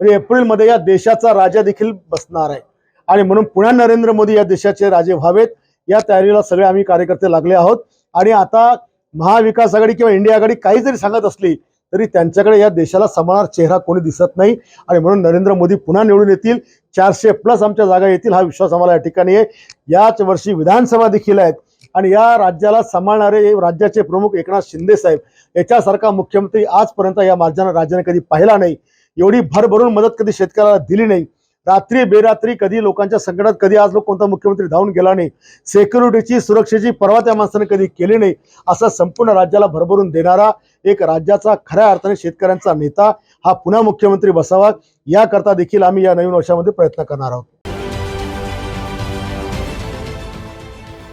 म्हणजे एप्रिलमध्ये या देशाचा राजा देखील बसणार आहे. आणि म्हणून पुन्हा नरेंद्र मोदी या देशाचे राजे व्हावेत या तयारीला सगळे आम्ही कार्यकर्ते लागले आहोत. आणि आता महाविकास आघाडी किंवा इंडिया आघाडी काही जरी सांगत असली तरी त्यांच्याकडे या देशाला समानार चेहरा कोणी दिसत नाही. आणि म्हणून नरेंद्र मोदी पुन्हा निवडून येतील. चारशे प्लस आमच्या जागा येतील हा विश्वास आम्हाला या ठिकाणी आहे. याच वर्षी विधानसभा देखील आहेत. आणि या राज्याला सांभाळणारे राज्याचे प्रमुख एकनाथ शिंदे साहेब याच्यासारखा मुख्यमंत्री आजपर्यंत या माझ्या राज्याने कधी पाहिला नाही. एवढी भरभरून मदत कधी शेतकऱ्याला दिली नाही. रात्री बेरात्री कधी लोकांच्या संकटात कधी आज लोक कोणता मुख्यमंत्री धावून गेला नाही. सेक्युरिटीची सुरक्षेची पर्वा त्या माणसाने कधी केली नाही असा संपूर्ण राज्याला भरभरून देणारा एक राज्याचा खऱ्या अर्थाने शेतकऱ्यांचा नेता हा पुन्हा मुख्यमंत्री बसावा. याकरता देखील आम्ही या नवीन वर्षामध्ये प्रयत्न करणार आहोत.